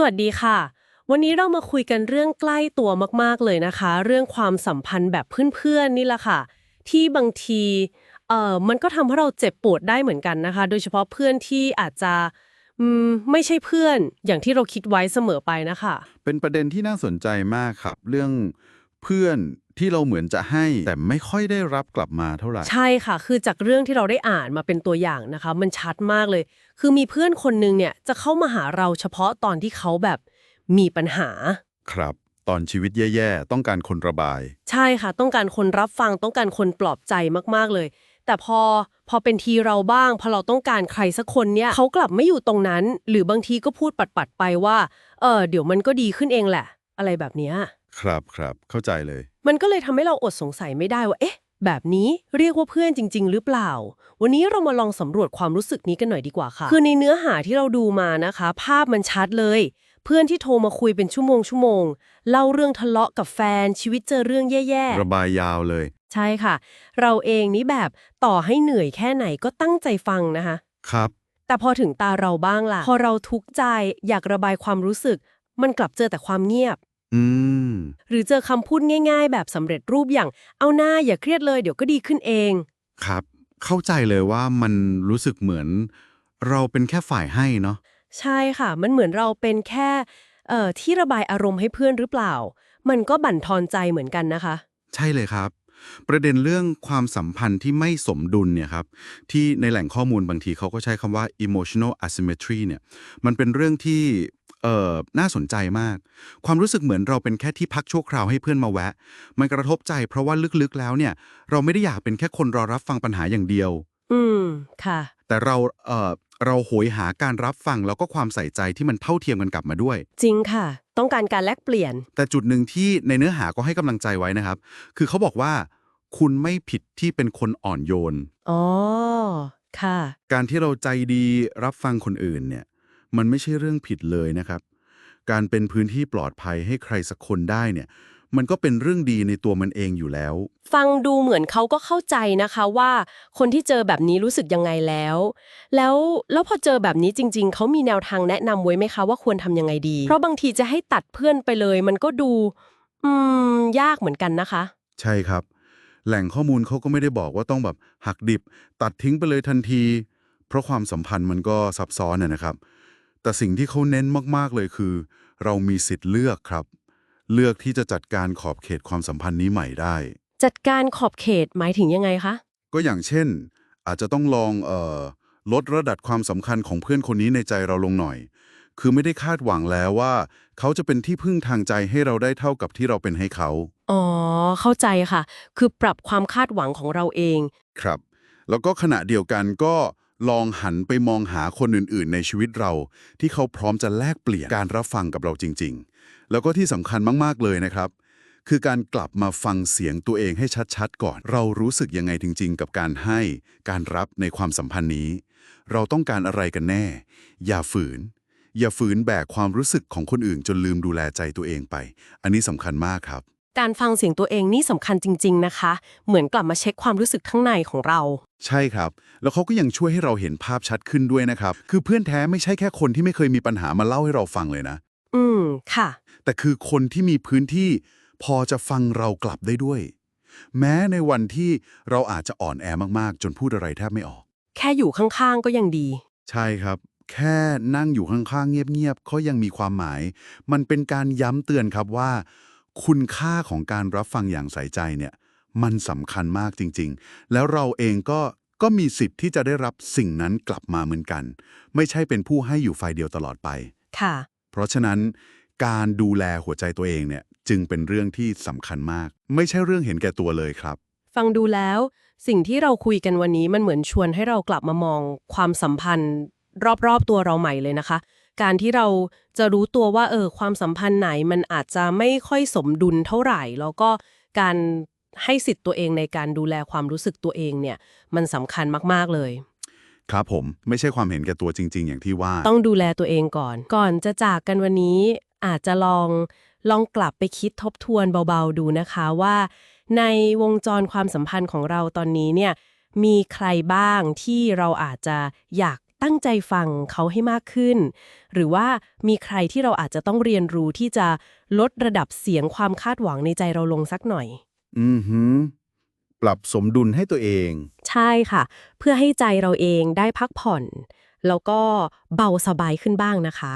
สวัสดีค่ะ วันนี้เรามาคุยกันเรื่องใกล้ตัวมากๆเลยนะคะ เรื่องความสัมพันธ์แบบเพื่อนๆนี่แหละค่ะ ที่บางทีเอ่อมันก็ทำให้เราเจ็บปวดได้เหมือนกันนะคะ โดยเฉพาะเพื่อนที่อาจจะอืมไม่ใช่เพื่อนอย่างที่เราคิดไว้เสมอไปนะคะ เป็นประเด็นที่น่าสนใจมากครับ เรื่อง เพื่อนที่เราเหมือนจะให้แต่ไม่ค่อยได้รับกลับมาเท่าไหร่ ใช่ค่ะ คือจากเรื่องที่เราได้อ่านมาเป็นตัวอย่างนะคะ มันชัดมากเลย คือมีเพื่อนคนนึงเนี่ยจะเข้ามาหาเราเฉพาะตอนที่เขาแบบมีปัญหา ครับ ตอนชีวิตแย่ๆ ต้องการคนระบาย ใช่ค่ะ ต้องการคนรับฟังต้องการคนปลอบใจมากๆเลย แต่พอพอเป็นทีเราบ้าง พอเราต้องการใครสักคนเนี่ยเขากลับไม่อยู่ตรงนั้น หรือบางทีก็พูดปัดๆไปว่าเออเดี๋ยวมันก็ดีขึ้นเองแหละ อะไรแบบเนี้ย ครับครับเข้าใจเลย มันก็เลยทำให้เราอดสงสัยไม่ได้ว่า เอ๊ะ แบบนี้เรียกว่าเพื่อนจริง ๆ หรือเปล่า วันนี้เรามาลองสำรวจความรู้สึกนี้กันหน่อยดีกว่าค่ะ คือในเนื้อหาที่เราดูมานะคะ ภาพมันชัดเลย เพื่อนที่โทรมาคุยเป็นชั่วโมงชั่วโมงเล่าเรื่องทะเลาะกับแฟนชีวิตเจอเรื่องแย่ๆ ระบายยาวเลย ใช่ค่ะ เราเองนี่แบบต่อให้เหนื่อยแค่ไหนก็ตั้งใจฟังนะคะ ครับ แต่พอถึงตาเราบ้างล่ะ พอเราทุกข์ใจอยากระบายความรู้สึก มันกลับเจอแต่ความเงียบ อืม หรือเจอคำพูดง่าย ๆ แบบสำเร็จรูปอย่างเอาหน้าอย่าเครียดเลยเดี๋ยวก็ดีขึ้นเอง ครับ เข้าใจเลยว่ามันรู้สึกเหมือน เราเป็นแค่ฝ่ายให้เนาะ ใช่ค่ะ มันเหมือนเราเป็นแค่เอ่อที่ระบายอารมณ์ให้เพื่อนหรือเปล่า มันก็บั่นทอนใจเหมือนกันนะคะ ใช่เลยครับ ประเด็นเรื่องความสัมพันธ์ที่ไม่สมดุลเนี่ยครับ ที่ในแหล่งข้อมูลบางทีเขาก็ใช้คำว่า emotional asymmetry เนี่ย มันเป็นเรื่องที่ เอ่อน่าสนใจมาก ความรู้สึกเหมือนเราเป็นแค่ที่พักชั่วคราวให้เพื่อนมาแวะ มันกระทบใจเพราะว่าลึกๆแล้วเนี่ย เราไม่ได้อยากเป็นแค่คนรอรับฟังปัญหาอย่างเดียว อืม ค่ะ แต่เราเอ่อเราโหยหาการรับฟังแล้วก็ความใส่ใจที่มันเท่าเทียมกันกลับมาด้วย จริงค่ะ ต้องการการแลกเปลี่ยน แต่จุดหนึ่งที่ในเนื้อหาก็ให้กำลังใจไว้นะครับ คือเขาบอกว่า คุณไม่ผิดที่เป็นคนอ่อนโยน อ๋อ ค่ะ การที่เราใจดีรับฟังคนอื่นเนี่ย มันไม่ใช่เรื่องผิดเลยนะครับ การเป็นพื้นที่ปลอดภัยให้ใครสักคนได้เนี่ยมันก็เป็นเรื่องดีในตัวมันเองอยู่แล้ว ฟังดูเหมือนเขาก็เข้าใจนะคะว่าคนที่เจอแบบนี้รู้สึกยังไงแล้ว แล้วแล้วพอเจอแบบนี้จริง ๆ เขามีแนวทางแนะนำไว้ไหมคะว่าควรทำยังไงดี เพราะบางทีจะให้ตัดเพื่อนไปเลย มันก็ดู อืม ยากเหมือนกันนะคะ ใช่ครับ แหล่งข้อมูลเขาก็ไม่ได้บอกว่าต้องแบบหักดิบ ตัดทิ้งไปเลยทันที เพราะความสัมพันธ์มันก็ซับซ้อนนะนะครับ แต่สิ่งที่เขาเน้นมากๆเลยคือ เรามีสิทธิ์เลือกครับ เลือกที่จะจัดการขอบเขตความสัมพันธ์นี้ใหม่ได้ จัดการขอบเขตหมายถึงยังไงคะ ก็อย่างเช่น อาจจะต้องลองเอ่อลดระดับความสำคัญของเพื่อนคนนี้ในใจเราลงหน่อย คือไม่ได้คาดหวังแล้วว่า เขาจะเป็นที่พึ่งทางใจให้เราได้เท่ากับที่เราเป็นให้เขา อ๋อ เข้าใจค่ะ คือปรับความคาดหวังของเราเอง ครับ แล้วก็ขณะเดียวกันก็ ลองหันไปมองหาคนอื่นๆ ในชีวิตเรา ที่เขาพร้อมจะแลกเปลี่ยนการรับฟังกับเราจริง ๆ แล้วก็ที่สำคัญมากๆเลยนะครับ คือการกลับมาฟังเสียงตัวเองให้ชัดๆ ก่อน เรารู้สึกยังไงจริง ๆ กับการให้ การรับในความสัมพันธ์นี้ เราต้องการอะไรกันแน่ อย่าฝืน อย่าฝืนแบกความรู้สึกของคนอื่นจนลืมดูแลใจตัวเองไป อันนี้สำคัญมากครับ การฟังเสียงตัวเองนี่สำคัญจริง ๆ นะคะ เหมือนกลับมาเช็คความรู้สึกข้างในของเรา ใช่ครับ แล้วเขาก็ยังช่วยให้เราเห็นภาพชัดขึ้นด้วยนะครับ คือเพื่อนแท้ไม่ใช่แค่คนที่ไม่เคยมีปัญหามาเล่าให้เราฟังเลยนะ อืม ค่ะ แต่คือคนที่มีพื้นที่พอจะฟังเรากลับได้ด้วย แม้ในวันที่เราอาจจะอ่อนแอมากๆ จนพูดอะไรแทบไม่ออก แค่อยู่ข้างๆ ก็ยังดี ใช่ครับ แค่นั่งอยู่ข้างๆ เงียบๆก็ยังมีความหมาย มันเป็นการย้ำเตือนครับว่า คุณค่าของการรับฟังอย่างใส่ใจเนี่ยมันสำคัญมากจริง ๆ แล้วเราเองก็ก็มีสิทธิ์ที่จะได้รับสิ่งนั้นกลับมาเหมือนกัน ไม่ใช่เป็นผู้ให้อยู่ฝ่ายเดียวตลอดไปค่ะ เพราะฉะนั้นการดูแลหัวใจตัวเองเนี่ยจึงเป็นเรื่องที่สำคัญมาก ไม่ใช่เรื่องเห็นแก่ตัวเลยครับ ฟังดูแล้ว สิ่งที่เราคุยกันวันนี้มันเหมือนชวนให้เรากลับมามองความสัมพันธ์ รอบๆตัวเราใหม่เลยนะคะ การที่เราจะรู้ตัวว่าเออความสัมพันธ์ไหนมันอาจจะไม่ค่อยสมดุลเท่าไหร่ แล้วก็การให้สิทธิ์ตัวเองในการดูแลความรู้สึกตัวเองเนี่ย มันสำคัญมากๆเลย ครับผมไม่ใช่ความเห็นแก่ตัวจริง ๆ อย่างที่ว่า ต้องดูแลตัวเองก่อน ก่อนจะจากกันวันนี้อาจจะลองลองกลับไปคิดทบทวนเบาๆดูนะคะว่า ในวงจรความสัมพันธ์ของเราตอนนี้เนี่ยมีใครบ้างที่เราอาจจะอยาก ตั้งใจฟังเขาให้มากขึ้น หรือว่ามีใครที่เราอาจจะต้องเรียนรู้ที่จะลดระดับเสียงความคาดหวังในใจเราลงสักหน่อย อือหือ ปรับสมดุลให้ตัวเอง ใช่ค่ะ เพื่อให้ใจเราเองได้พักผ่อน แล้วก็เบาสบายขึ้นบ้างนะคะ